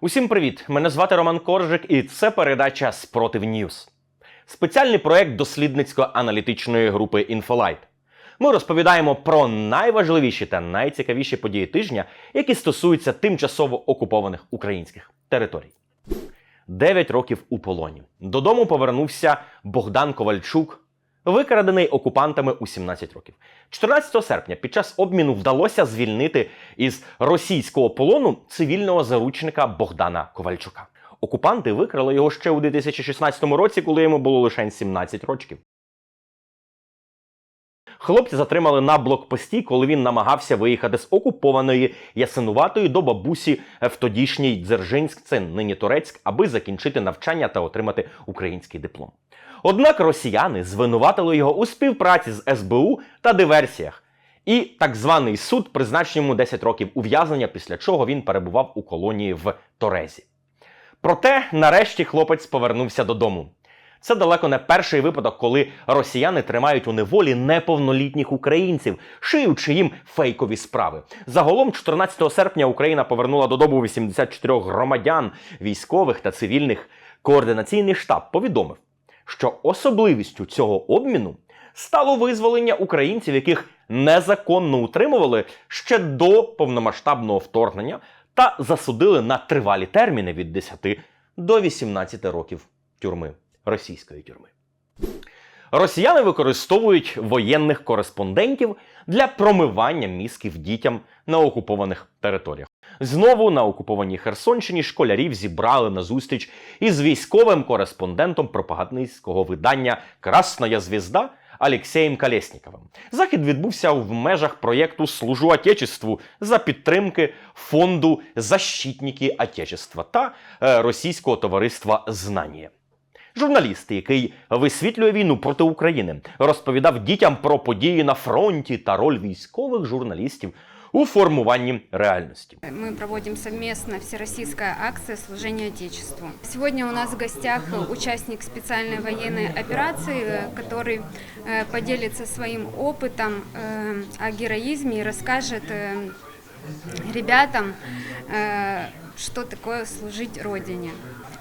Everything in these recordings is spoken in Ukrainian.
Усім привіт! Мене звати Роман Коржик, і це передача Спротив Ньюс. Спеціальний проект дослідницько-аналітичної групи Інфолайт. Ми розповідаємо про найважливіші та найцікавіші події тижня, які стосуються тимчасово окупованих українських територій. Дев'ять років у полоні. Додому повернувся Богдан Ковальчук, викрадений окупантами у 17 років. 14 серпня під час обміну вдалося звільнити із російського полону цивільного заручника Богдана Ковальчука. Окупанти викрали його ще у 2016 році, коли йому було лише 17 років. Хлопці затримали на блокпості, коли він намагався виїхати з окупованої Ясинуватої до бабусі в тодішній Дзержинськ, це нині Турецьк, аби закінчити навчання та отримати український диплом. Однак росіяни звинуватили його у співпраці з СБУ та диверсіях. І так званий суд призначив йому 10 років ув'язнення, після чого він перебував у колонії в Торезі. Проте, нарешті, хлопець повернувся додому. Це далеко не перший випадок, коли росіяни тримають у неволі неповнолітніх українців, шиючи їм фейкові справи. Загалом, 14 серпня Україна повернула додому 84 громадян, військових та цивільних. Координаційний штаб повідомив, що особливістю цього обміну стало визволення українців, яких незаконно утримували ще до повномасштабного вторгнення та засудили на тривалі терміни від 10 до 18 років тюрми російської тюрми. Росіяни використовують воєнних кореспондентів для промивання мізків дітям на окупованих територіях. Знову на окупованій Херсонщині школярів зібрали на зустріч із військовим кореспондентом пропагандистського видання Красная звізда Алексеєм Колєсніковим. Захід відбувся в межах проєкту Служу Отечеству за підтримки фонду Защитники Отечества та е, російського товариства Знання Журналіст, який висвітлює війну проти України, розповідав дітям про події на фронті та роль військових журналістів у формуванні реальності. Мы проводим совместно всероссийская акция «Служение Отечеству». Сегодня у нас в гостях участник специальной военной операции, э, который э, поделится своим опытом э, о героизме и расскажет э, ребятам, э, что такое служить Родине.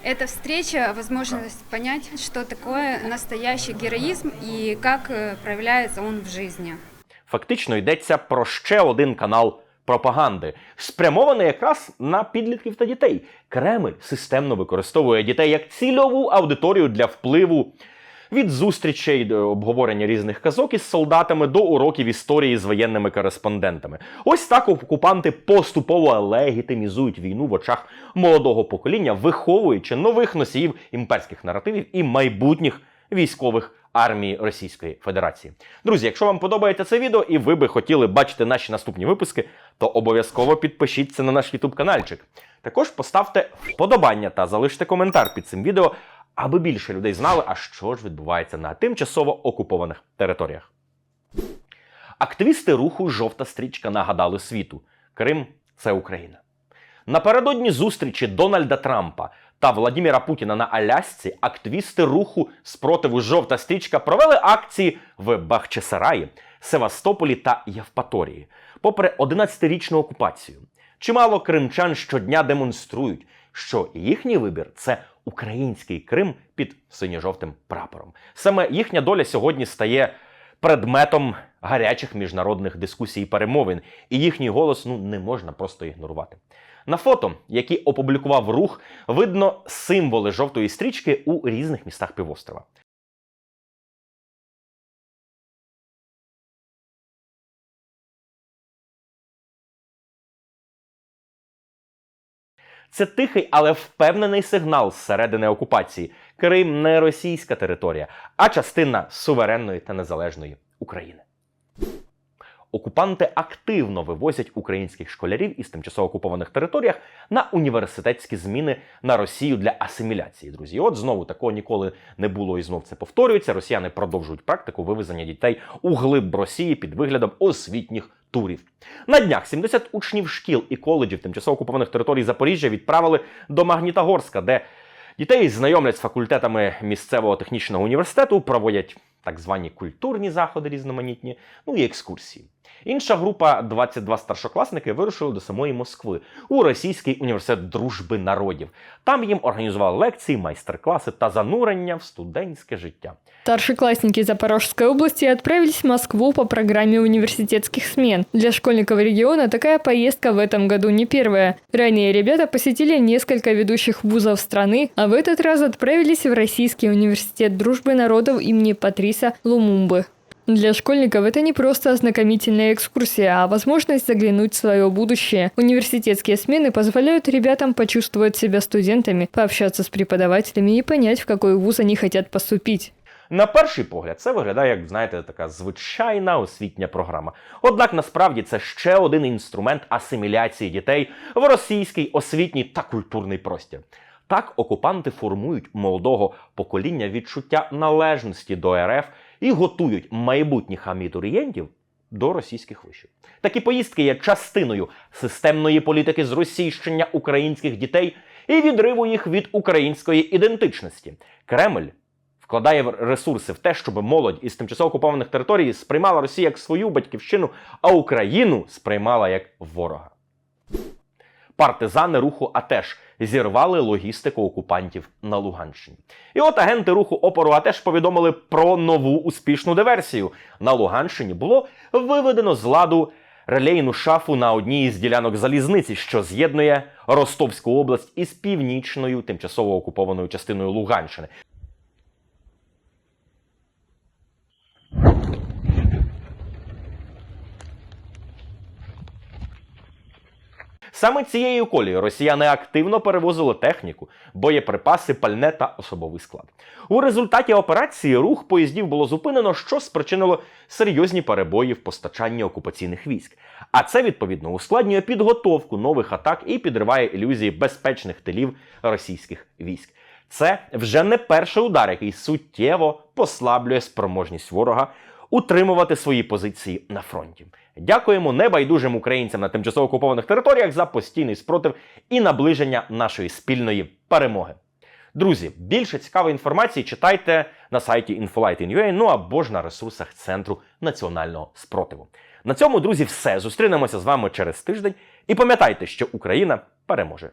Эта встреча – возможность понять, что такое настоящий героизм и как э, проявляется он в жизни. Фактично йдеться про ще один канал пропаганди, спрямований якраз на підлітків та дітей. Кремль системно використовує дітей як цільову аудиторію для впливу. Від зустрічей до обговорення різних казок із солдатами до уроків історії з воєнними кореспондентами. Ось так окупанти поступово легітимізують війну в очах молодого покоління, виховуючи нових носіїв імперських наративів і майбутніх військових армії Російської Федерації. Друзі, якщо вам подобається це відео і ви би хотіли бачити наші наступні випуски, то обов'язково підпишіться на наш YouTube каналчик. Також поставте вподобання та залиште коментар під цим відео, аби більше людей знали, а що ж відбувається на тимчасово окупованих територіях. Активісти руху Жовта стрічка нагадали світу: Крим це Україна. Напередодні зустрічі Дональда Трампа та Владіміра Путіна на Алясці активісти руху спротиву Жовта стрічка провели акції в Бахчисараї, Севастополі та Євпаторії. Попри 11-річну окупацію, чимало кримчан щодня демонструють, що їхній вибір це український Крим під синьо-жовтим прапором. Саме їхня доля сьогодні стає предметом гарячих міжнародних дискусій і перемовин, і їхній голос ну не можна просто ігнорувати. На фото, які опублікував рух, видно символи жовтої стрічки у різних містах півострова. Це тихий, але впевнений сигнал зсередини окупації. Крим не російська територія, а частина суверенної та незалежної України. Окупанти активно вивозять українських школярів із тимчасово окупованих територіях на університетські зміни на Росію для асиміляції. Друзі, от знову такого ніколи не було і знов це повторюється. Росіяни продовжують практику вивезення дітей у глиб Росії під виглядом освітніх турів. На днях 70 учнів шкіл і коледжів тимчасово окупованих територій Запоріжжя відправили до Магнітогорська, де дітей знайомлять з факультетами місцевого технічного університету, проводять так звані культурні заходи різноманітні, ну і екскурсії. Інша група, 22 старшокласники, вирушили до самої Москви у Російський університет дружби народів. Там їм організували лекції, майстер-класи та занурення в студентське життя. Старшеклассники Запорожской области отправились в Москву по программе университетских смен. Для школьников региона такая поездка в этом году не первая. Ранее ребята посетили несколько ведущих вузов страны, а в этот раз отправились в Российский университет дружбы народов имени Патриса Лумумбы. Для школьников это не просто ознакомительная экскурсия, а возможность заглянуть в свое будущее. Университетские смены позволяют ребятам почувствовать себя студентами, пообщаться с преподавателями и понять, в какой вуз они хотят поступить. На перший погляд, це виглядає як, знаєте, така звичайна освітня програма. Однак насправді це ще один інструмент асиміляції дітей в російський освітній та культурний простір. Так окупанти формують молодого покоління відчуття належності до РФ і готують майбутніх абітурієнтів до російських вишів. Такі поїздки є частиною системної політики зросійщення українських дітей і відриву їх від української ідентичності. Кремль вкладає ресурси в те, щоб молодь із тимчасово окупованих територій сприймала Росію як свою батьківщину, а Україну сприймала як ворога. Партизани руху АТЕШ зірвали логістику окупантів на Луганщині. І от агенти руху опору АТЕШ повідомили про нову успішну диверсію. На Луганщині було виведено з ладу релейну шафу на одній із ділянок залізниці, що з'єднує Ростовську область із північною тимчасово окупованою частиною Луганщини. Саме цією колією росіяни активно перевозили техніку, боєприпаси, пальне та особовий склад. У результаті операції рух поїздів було зупинено, що спричинило серйозні перебої в постачанні окупаційних військ. А це відповідно ускладнює підготовку нових атак і підриває ілюзії безпечних тилів російських військ. Це вже не перший удар, який суттєво послаблює спроможність ворога утримувати свої позиції на фронті. Дякуємо небайдужим українцям на тимчасово окупованих територіях за постійний спротив і наближення нашої спільної перемоги. Друзі, більше цікавої інформації читайте на сайті Infolight.in.ua, ну або ж на ресурсах Центру національного спротиву. На цьому, друзі, все. Зустрінемося з вами через тиждень. І пам'ятайте, що Україна переможе.